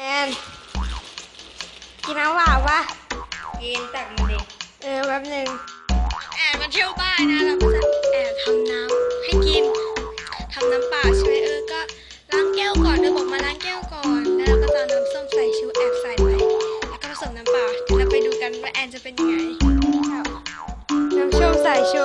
แอนกินน้ำเปล่าปะกินตักมาดิเออแป๊บหนึ่งแอนมาเที่ยวบ้านนะเราก็จะแอนทำน้ำให้กินทำน้ำเปล่าใช่ไหมเออก็ล้างแก้วก่อนเดินบอกมาล้างแก้วก่อนแล้วเราก็จะเอาน้ำส้มใส่ชูแอบใส่ไปแล้วก็ผสมน้ำเปล่าเดี๋ยวเราไปดูกันว่าแอนจะเป็นยังไงน้ำส้มส่ชู